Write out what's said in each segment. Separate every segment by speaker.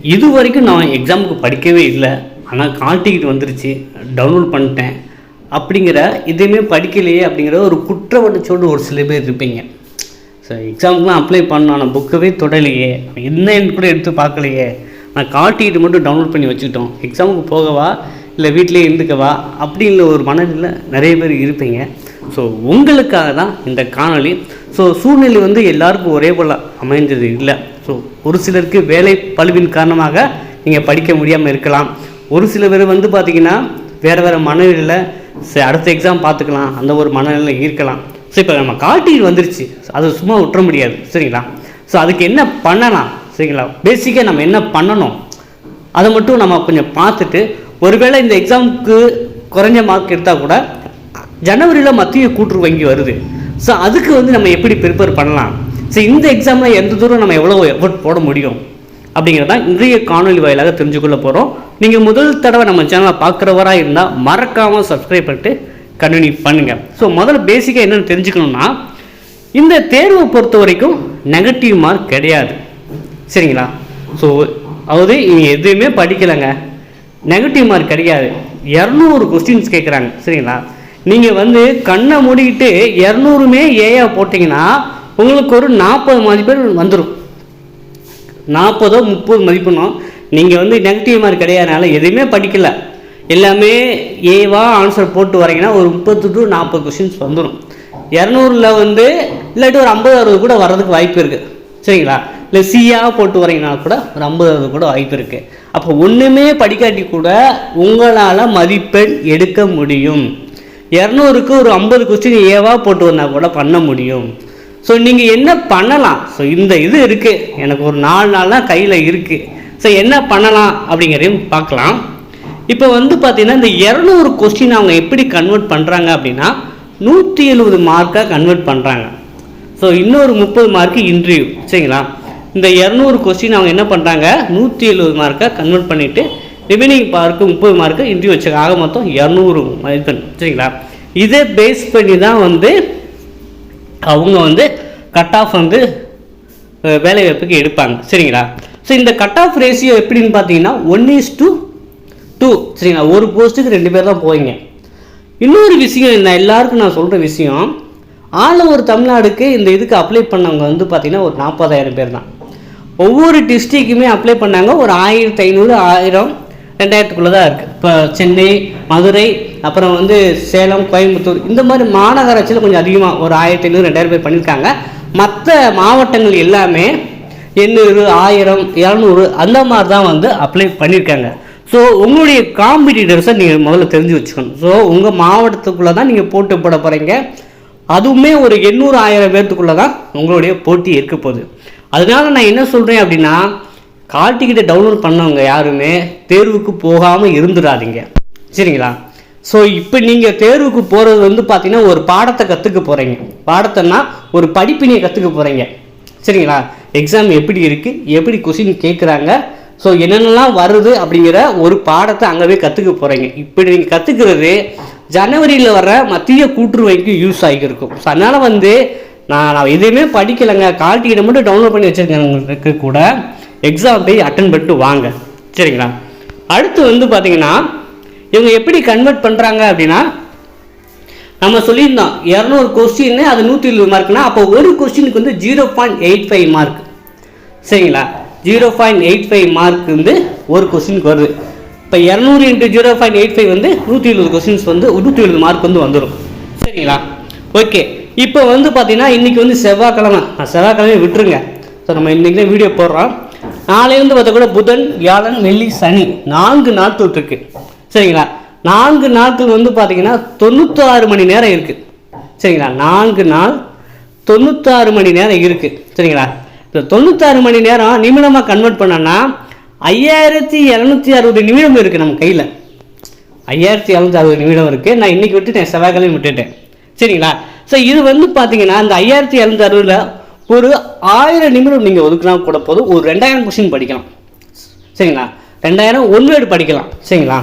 Speaker 1: இது வரைக்கும் நான் எக்ஸாமுக்கு படிக்கவே இல்லை. ஆனால் கால் டிக்கெட் வந்துருச்சு. டவுன்லோட் பண்ணிட்டேன். அப்படிங்கிற இதையுமே படிக்கலையே அப்படிங்கிற ஒரு குற்ற ஒரு சில பேர் இருப்பீங்க. ஸோ எக்ஸாமுக்குலாம் அப்ளை பண்ணோம் நான் புக்கவே தொடலையே. என்னன்னு கூட எடுத்து பார்க்கலையே. நான் கால் டிக்கெட் மட்டும் டவுன்லோட் பண்ணி வச்சுக்கிட்டோம். எக்ஸாமுக்கு போகவா? இல்லை வீட்டிலே இருந்துக்கவா? அப்படிங்கிற ஒரு மனதில் நிறைய பேர் இருப்பீங்க. ஸோ உங்களுக்காக தான் இந்த காணொளி. ஸோ சூழ்நிலை வந்து எல்லாருக்கும் ஒரே போல் அமைஞ்சது இல்லை. ஸோ ஒரு சிலருக்கு வேலை பழுவின் காரணமாக நீங்கள் படிக்க முடியாமல் இருக்கலாம். ஒரு சில பேர் வந்து பார்த்தீங்கன்னா வேறு வேறு மனநிலையில் சரி அடுத்த எக்ஸாம் பார்த்துக்கலாம் அந்த ஒரு மனநிலையில் இருக்கலாம். ஸோ இப்போ நம்ம கால்டியில் வந்துருச்சு. அது சும்மா விட்டுற முடியாது. சரிங்களா? ஸோ அதுக்கு என்ன பண்ணலாம்? சரிங்களா? பேசிக்காக நம்ம என்ன பண்ணணும்? அதை மட்டும் நம்ம கொஞ்சம் பார்த்துட்டு ஒருவேளை இந்த எக்ஸாமுக்கு குறைஞ்ச மார்க் எடுத்தால் கூட ஜனவரியில் மத்திய கூட்டுறு வங்கி வருது. ஸோ அதுக்கு வந்து நம்ம எப்படி ப்ரிப்பேர் பண்ணலாம்? ஸோ இந்த எக்ஸாமில் எந்த தூரம் நம்ம எவ்வளோ எஃபர்ட் போட முடியும் அப்படிங்கிறத இன்றைய காணொலி வாயிலாக தெரிஞ்சுக்கொள்ள போகிறோம் நீங்கள் முதல் தடவை நம்ம சேனலை பார்க்குறவராக இருந்தால் மறக்காமல் சப்ஸ்கிரைப் பண்ணிட்டு கண்டினியூ பண்ணுங்கள் ஸோ முதல்ல பேசிக்காக என்னென்னு தெரிஞ்சுக்கணும்னா இந்த தேர்வை பொறுத்த வரைக்கும் நெகட்டிவ் மார்க் கிடையாது. சரிங்களா? ஸோ அதாவது இவங்க எதுவுமே படிக்கலைங்க. நெகட்டிவ் மார்க் கிடையாது. இரநூறு கொஸ்டின்ஸ் கேட்குறாங்க சரிங்களா? நீங்கள் வந்து கண்ணை மூடிக்கிட்டு இரநூறுமே ஏயா போட்டிங்கன்னா உங்களுக்கு ஒரு நாற்பது மதிப்பெண் வந்துடும் நாற்பதோ முப்பது மதிப்பெண்ணோ நீங்கள் வந்து நெகட்டிவ் மார்க் கிடையாதுனால எதுவுமே படிக்கல. எல்லாமே ஏவா ஆன்சர் போட்டு வரீங்கன்னா ஒரு முப்பத்து டு நாற்பது கொஷின்ஸ் வந்துடும் இரநூறுல வந்து இல்லாட்டி ஒரு ஐம்பது அறுபது கூட வர்றதுக்கு வாய்ப்பு இருக்குது சரிங்களா? இல்லை சியாக போட்டு வரீங்கன்னா கூட ஒரு ஐம்பது அறுபது கூட வாய்ப்பு இருக்குது அப்போ ஒன்றுமே படிக்காட்டி கூட உங்களால் மதிப்பெண் எடுக்க முடியும். இரநூறுக்கு ஒரு ஐம்பது கொஸ்டின் ஏவா போட்டு வந்தால் கூட பண்ண முடியும். ஸோ நீங்கள் என்ன பண்ணலாம்? ஸோ இந்த இது இருக்குது எனக்கு ஒரு நாலு நாள் தான் கையில் இருக்குது ஸோ என்ன பண்ணலாம் அப்படிங்கிறதையும் பார்க்கலாம். இப்போ வந்து பார்த்தீங்கன்னா இந்த இரநூறு கொஸ்டின் அவங்க எப்படி கன்வெர்ட் பண்ணுறாங்க அப்படின்னா நூற்றி எழுபது மார்க்காக கன்வெர்ட் பண்ணுறாங்க ஸோ இன்னொரு முப்பது மார்க்கு இன்டர்வியூ சரிங்களா? இந்த இரநூறு கொஸ்டின் அவங்க என்ன பண்ணுறாங்க நூற்றி எழுபது மார்க்காக கன்வெர்ட் பண்ணிவிட்டு ரிமைனிங் மார்க்கு முப்பது மார்க்கு இன்டர்வியூ வச்சுக்க ஆக மொத்தம் இரநூறு மதிப்பெண் சரிங்களா? இதை பேஸ் பண்ணி தான் வந்து அவங்க வந்து கட் ஆஃப் வந்து வேலைவாய்ப்புக்கு வேலை வாய்ப்புக்கு எடுப்பாங்க. சரிங்களா? ஸோ இந்த கட் ஆஃப் ரேஷியோ எப்படின்னு பார்த்தீங்கன்னா ஒன் இஸ் டூ டூ சரிங்களா? ஒரு போஸ்ட்டுக்கு ரெண்டு பேர் தான் போவீங்க. இன்னொரு விஷயம் நான் எல்லாருக்கும் நான் சொல்கிற விஷயம் ஆல் தமிழ்நாடுக்கு இந்த இதுக்கு அப்ளை பண்ணவங்க வந்து பார்த்திங்கன்னா ஒரு நாற்பதாயிரம் பேர் தான். ஒவ்வொரு டிஸ்ட்ரிக்குமே அப்ளை பண்ணாங்க. ஒரு ஆயிரத்தி ஐநூறு ஆயிரம் ரெண்டாயிரத்துக்குள்ளே தான் இருக்குது இப்போ சென்னை மதுரை அப்புறம் வந்து சேலம் கோயம்புத்தூர் இந்த மாதிரி மாநகராட்சியில் கொஞ்சம் அதிகமாக ஒரு ஆயிரத்தி ஐநூறு ரெண்டாயிரம் பேர் பண்ணியிருக்காங்க. மற்ற மாவட்டங்கள் எல்லாமே எண்ணூறு ஆயிரம் இரநூறு அந்த மாதிரி தான் வந்து அப்ளை பண்ணியிருக்காங்க. ஸோ உங்களுடைய காம்படிட்டர்ஸை நீங்கள் முதல்ல தெரிஞ்சு வச்சுக்கணும். ஸோ உங்கள் மாவட்டத்துக்குள்ளே தான் நீங்கள் போட்டு போட போகிறீங்க அதுவுமே ஒரு எண்ணூறு ஆயிரம் பேர்த்துக்குள்ளே தான் உங்களுடைய போட்டி இருக்க போகுது. அதனால நான் என்ன சொல்கிறேன் அப்படின்னா கால் டிக்கெட்டை டவுன்லோட் பண்ணவங்க யாருமே தேர்வுக்கு போகாமல் இருந்துடாதீங்க. சரிங்களா? ஸோ இப்போ நீங்கள் தேர்வுக்கு போகிறது வந்து பார்த்தீங்கன்னா ஒரு பாடத்தை கற்றுக்க போகிறீங்க பாடத்தைன்னா ஒரு படிப்பினையை கற்றுக்க போகிறீங்க சரிங்களா? எக்ஸாம் எப்படி இருக்குது எப்படி கொஷின் கேட்குறாங்க ஸோ என்னென்னலாம் வருது அப்படிங்கிற ஒரு பாடத்தை அங்கவே கற்றுக்க போகிறீங்க இப்படி நீங்கள் கற்றுக்கிறது ஜனவரியில் வர மத்திய கூட்டுறவைக்கு யூஸ் ஆகியிருக்கும் ஸோ அதனால் வந்து நான் நான் எதுவுமே படிக்கலைங்க. கால் டிக்கெட்டை மட்டும் டவுன்லோட் பண்ணி வச்சுருக்கவங்களுக்கு கூட எக்ஸாம் போய் அட்டன் பண்ணிட்டு வாங்க. சரிங்களா? அடுத்து வந்து பார்த்தீங்கன்னா இவங்க எப்படி கன்வெர்ட் பண்ணுறாங்க அப்படின்னா நம்ம சொல்லியிருந்தோம் இரநூறு கொஸ்டின்னு அது நூற்றி இருபது மார்க்னா அப்போ ஒரு கொஸ்டினுக்கு வந்து zero point eight five mark சரிங்களா? Zero point eight five mark வந்து ஒரு கொஸ்டினுக்கு வருது. இப்போ இரநூறு into zero point eight five வந்து நூற்றி எழுபது கொஸ்டின்ஸ் வந்து நூற்றி எழுபது மார்க் வந்து வந்துடும் சரிங்களா? ஓகே இப்போ வந்து பார்த்தீங்கன்னா இன்றைக்கி வந்து செவ்வாய்க்கிழமை. நான் செவ்வாய்க்கிழமை விட்டுருங்க. ஸோ நம்ம இன்றைக்கி தான் வீடியோ போடுறோம். நாளையிலேருந்து பார்த்தா கூட புதன் வியாழன் வெள்ளி சனி. நான்கு நாட்கள் இருக்கு சரிங்களா? நான்கு நாட்கள் வந்து பார்த்தீங்கன்னா தொண்ணூத்தாறு மணி நேரம் இருக்குது சரிங்களா? நான்கு நாள் தொண்ணூத்தாறு மணி நேரம் இருக்குது சரிங்களா? இந்த தொண்ணூத்தாறு மணி நேரம் நிமிடமாக கன்வெர்ட் பண்ணோன்னா ஐயாயிரத்தி இரநூத்தி அறுபது நிமிடம் இருக்குது நம்ம கையில். ஐயாயிரத்தி இரநூத்தி அறுபது நிமிடம் இருக்குது நான் இன்றைக்கி விட்டுட்டேன். செவ்வாய்க்கிழமை விட்டுட்டேன். சரிங்களா? ஸோ இது வந்து பார்த்தீங்கன்னா அந்த ஐயாயிரத்தி இரநூத்தி அறுபதில் ஒரு ஆயிரம் நிமிடம் நீங்கள் ஒதுக்கினா கூட போதும். ஒரு ரெண்டாயிரம் கொஸ்டின் படிக்கலாம். சரிங்களா? ரெண்டாயிரம் ஒன் வேர்டு படிக்கலாம். சரிங்களா?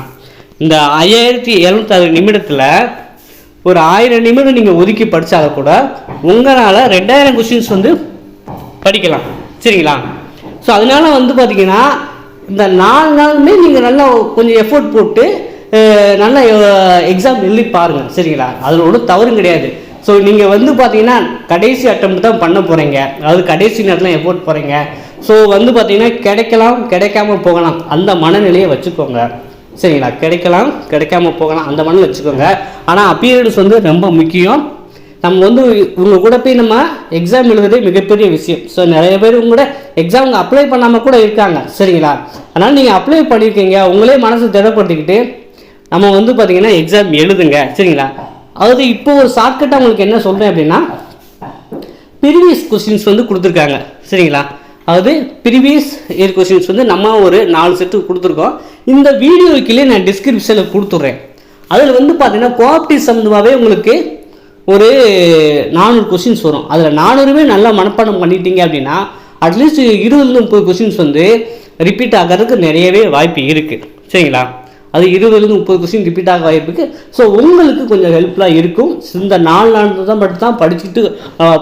Speaker 1: இந்த ஐயாயிரத்தி இரநூத்தி நிமிடத்தில் ஒரு ஆயிரம் நிமிடம் நீங்கள் ஒதுக்கி படித்தாலும் கூட உங்களால் ரெண்டாயிரம் கொஸ்டின்ஸ் வந்து படிக்கலாம். சரிங்களா? ஸோ அதனால வந்து பார்த்தீங்கன்னா இந்த நாலு நாளுமே நீங்கள் நல்லா கொஞ்சம் எஃபோர்ட் போட்டு நல்லா எக்ஸாம் எழுதி பாருங்கள் சரிங்களா? அதில் ஒன்றும் தவறும் கிடையாது. ஸோ நீங்கள் வந்து பார்த்தீங்கன்னா கடைசி அட்டம் தான் பண்ண போகிறீங்க அதாவது கடைசி நேரத்தில் எஃபோர்ட் போகிறீங்க ஸோ வந்து பார்த்தீங்கன்னா கிடைக்கலாம் கிடைக்காம போகலாம். அந்த மனநிலையை வச்சுக்கோங்க. சரிங்களா? கிடைக்கலாம் கிடைக்காம போகலாம். அந்த மனநிலை வச்சுக்கோங்க. ஆனால் அப்பியரன்ஸ் வந்து ரொம்ப முக்கியம். நம்ம வந்து உங்கள் கூட போய் நம்ம எக்ஸாம் எழுதுறதே மிகப்பெரிய விஷயம். ஸோ நிறைய பேர் உங்களோட கூட எக்ஸாம் அப்ளை பண்ணாமல் கூட இருக்காங்க. சரிங்களா? அதனால் நீங்கள் அப்ளை பண்ணியிருக்கீங்க உங்களே மனசு திடப்படுத்திக்கிட்டு நம்ம வந்து பார்த்தீங்கன்னா எக்ஸாம் எழுதுங்க. சரிங்களா? அதாவது இப்போ ஒரு ஷார்ட்கட்டாக உங்களுக்கு என்ன சொல்கிறேன் அப்படின்னா ப்ரீவியஸ் கொஸ்டின்ஸ் வந்து கொடுத்துருக்காங்க. சரிங்களா? அதாவது ப்ரீவியஸ் இயர் கொஸ்டின்ஸ் வந்து நம்ம ஒரு நாலு செட்டு கொடுத்துருக்கோம். இந்த வீடியோக்குள்ளே நான் டிஸ்கிரிப்ஷனில் கொடுத்துட்றேன். அதில் வந்து பார்த்தீங்கன்னா கோஆப்டிவ் சம்மந்தமாகவே உங்களுக்கு ஒரு நானூறு கொஸ்டின்ஸ் வரும். அதில் நானூறுமே நல்லா மனப்பாடம் பண்ணிட்டீங்க அப்படின்னா அட்லீஸ்ட் இருபது முப்பது கொஸ்டின்ஸ் வந்து ரிப்பீட் ஆகிறதுக்கு நிறையவே வாய்ப்பு இருக்குது சரிங்களா? அது இருபதுலேருந்து முப்பது கொஸ்டின் ரிப்பீட் ஆக வாய்ப்புக்கு ஸோ உங்களுக்கு கொஞ்சம் ஹெல்ப்ஃபுல்லாக இருக்கும். இந்த நாலு நாள் தான் மட்டும் தான் படிச்சுட்டு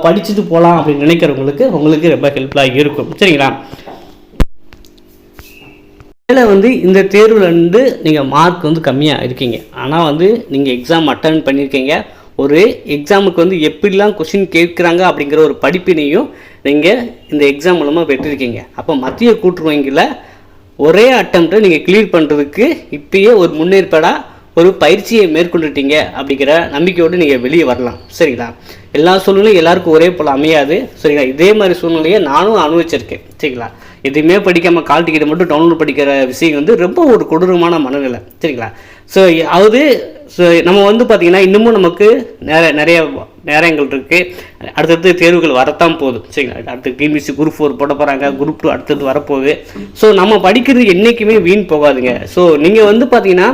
Speaker 1: படிச்சுட்டு போகலாம் அப்படின்னு நினைக்கிறவங்களுக்கு உங்களுக்கு ரொம்ப ஹெல்ப்ஃபுல்லாக இருக்கும். சரிங்களா? இதில் வந்து இந்த தேர்வில் வந்து நீங்கள் மார்க் வந்து கம்மியாக இருக்கீங்க. ஆனால் வந்து நீங்கள் எக்ஸாம் அட்டன் பண்ணியிருக்கீங்க ஒரு எக்ஸாமுக்கு வந்து எப்படிலாம் கொஷின் கேட்குறாங்க அப்படிங்கிற ஒரு படிப்பினையும் நீங்கள் இந்த எக்ஸாம் மூலமாக பெற்றிருக்கீங்க. அப்போ மத்திய கூட்டுறவு ஒரே அட்டம்ப்ட்டை நீங்கள் கிளியர் பண்ணுறதுக்கு இப்பயே ஒரு முன்னேற்பாடாக ஒரு பயிற்சியை மேற்கொண்டுட்டீங்க அப்படிங்கிற நம்பிக்கையோடு நீங்கள் வெளியே வரலாம். சரிங்களா? எல்லா சூழ்நிலையும் எல்லாருக்கும் ஒரே போல் அமையாது. சரிங்களா? இதே மாதிரி சூழ்நிலையை நானும் அனுபவிச்சிருக்கேன். சரிங்களா? எதுவுமே படிக்காமல் கால் டிக்கெட் மட்டும் டவுன்லோட் படிக்கிற விஷயம் வந்து ரொம்ப ஒரு கொடூரமான மனநிலை. சரிங்களா? ஸோ அதாவது ஸோ நம்ம வந்து பார்த்திங்கன்னா இன்னமும் நமக்கு நிறைய நிறைய நேரங்கள் இருக்குது அடுத்தடுத்து தேர்வுகள் வரத்தான் போதும் சரிங்களா? அடுத்து டிபிசி குரூப் ஃபோர் போட போகிறாங்க குரூப் டூ அடுத்தது வரப்போகுது. ஸோ நம்ம படிக்கிறது என்றைக்குமே வீண் போகாதுங்க. ஸோ நீங்கள் வந்து பார்த்தீங்கன்னா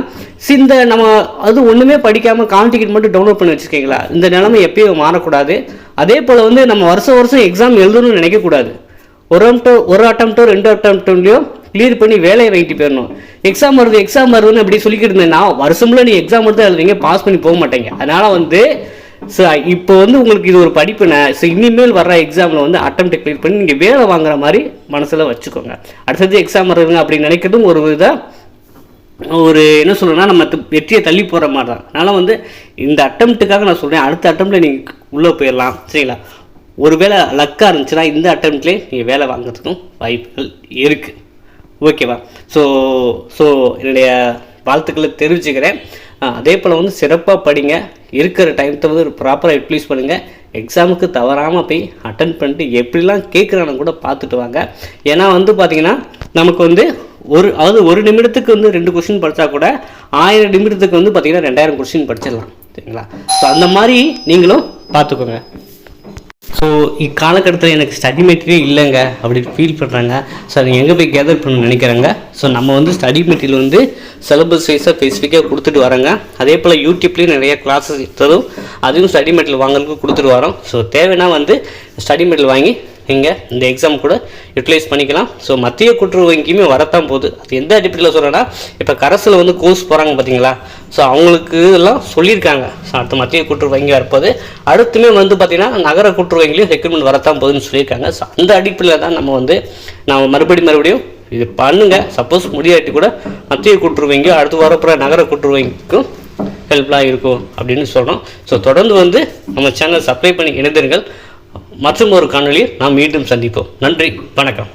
Speaker 1: சிந்த நம்ம அது ஒன்றுமே படிக்காமல் கால் டிக்கெட் மட்டும் டவுன்லோட் பண்ணி வச்சுருக்கீங்களா? இந்த நிலைமை எப்பயும் மாறக்கூடாது. அதே போல் வந்து நம்ம வருஷம் வருஷம் எக்ஸாம் எழுதணும்னு நினைக்கக்கூடாது. ஒரு அட்டம்ப்டோ ஒரு அட்டம்ப்டோ ரெண்டு அட்டம்ப்டோலையும் கிளியர் பண்ணி வேலையை வாங்கிட்டு போயிடணும். எக்ஸாம் வருது எக்ஸாம் வருதுன்னு அப்படி சொல்லிக்கிட்டு இருந்தேன்னா வருஷம்ல நீ எக்ஸாம் மட்டும் தான் எழுதுவீங்க பாஸ் பண்ணி போக மாட்டேங்க. அதனால வந்து ஸோ இப்போ வந்து உங்களுக்கு இது ஒரு படிப்புனை ஸோ இனிமேல் வர்ற எக்ஸாமில் வந்து அட்டம்ப்ட் கிளியர் பண்ணி நீங்கள் வேலை வாங்குற மாதிரி மனசில் வச்சுக்கோங்க. அடுத்தது எக்ஸாம் வருதுங்க அப்படின்னு நினைக்கிறதும் ஒரு விதம் ஒரு என்ன சொல்லணும்னா நம்ம வெற்றியை தள்ளி போகிற மாதிரி தான். அதனால் வந்து இந்த அட்டம்ப்ட்டுக்காக நான் சொல்கிறேன் அடுத்த அட்டம்ப்டில் நீங்கள் உள்ளே போயிடலாம். சரிங்களா? ஒருவேளை லக்காக இருந்துச்சுன்னா இந்த அட்டம்ப்ட்லேயே நீங்கள் வேலை வாங்குறதுக்கும் வாய்ப்புகள் இருக்குது ஓகேவா ஸோ ஸோ என்னுடைய வாழ்த்துக்களை தெரிவிச்சுக்கிறேன். அதே போல் வந்து சிறப்பாக படிங்க. இருக்கிற டைத்தை வந்து ப்ராப்பராக யூட்டிலைஸ் பண்ணுங்கள் எக்ஸாமுக்கு தவறாமல் போய் அட்டன் பண்ணிட்டு எப்படிலாம் கேட்குறானு கூட பார்த்துட்டு வாங்க. ஏன்னா வந்து பார்த்திங்கன்னா நமக்கு வந்து ஒரு அதாவது ஒரு நிமிடத்துக்கு வந்து ரெண்டு கொஷின் படித்தா கூட ஆயிரம் நிமிடத்துக்கு வந்து பார்த்திங்கன்னா ரெண்டாயிரம் கொஷின் படிச்சிடலாம். சரிங்களா? ஸோ அந்த மாதிரி நீங்களும் பார்த்துக்கோங்க. ஸோ இக்காலகட்டத்தில் எனக்கு ஸ்டடி மெட்டீரியல் இல்லைங்க அப்படின்னு ஃபீல் பண்ணுறாங்க ஸோ நீங்கள் எங்கே போய் கேதர் பண்ண நினைக்கிறாங்க? ஸோ நம்ம வந்து ஸ்டடி மெட்டீரியல் வந்து சிலபஸ் வைஸாக ஸ்பெசிஃபிக்காக கொடுத்துட்டு வரோங்க. அதே போல் யூடியூப்லேயும் நிறைய கிளாஸஸ் தரும். அதையும் ஸ்டடி மெட்டீரியல் வாங்குறதுக்கு கொடுத்துட்டு வரோம். ஸோ தேவைன்னா வந்து ஸ்டடி மெட்டீரியல் வாங்கி நீங்கள் இந்த எக்ஸாம் கூட யூட்டிலைஸ் பண்ணிக்கலாம். ஸோ மத்திய கூட்டுறவு வங்கிக்குமே வரத்தான் போகுது. அது எந்த அடிப்படையில் சொல்கிறேன்னா இப்போ கரஸில் வந்து கோர்ஸ் போகிறாங்க பார்த்தீங்களா ஸோ அவங்களுக்கு எல்லாம் சொல்லியிருக்காங்க. ஸோ அடுத்த மத்திய கூட்டுறவு வங்கி வரப்போகுது. அடுத்துமே வந்து பார்த்திங்கன்னா நகர கூட்டுறவு வங்கிலையும் ரெக்ரூட்மெண்ட் வரத்தான் போகுதுன்னு சொல்லியிருக்காங்க. ஸோ அந்த அடிப்படையில் தான் நம்ம வந்து நம்ம மறுபடியும் மறுபடியும் இது பண்ணுங்க. சப்போஸ் முடியாட்டி கூட மத்திய கூட்டுறவு வங்கியும் அடுத்து வரப்போகிற நகர கூட்டுறவு வங்கிக்கும் ஹெல்ப்ஃபுல்லாக இருக்கும் அப்படின்னு சொல்கிறோம் ஸோ தொடர்ந்து வந்து நம்ம சேனல் சப்ஸ்கிரைப் பண்ணி இணைந்திருங்கள். மற்றும் ஒரு காணொளியில் நாம் மீண்டும் சந்திப்போம். நன்றி. வணக்கம்.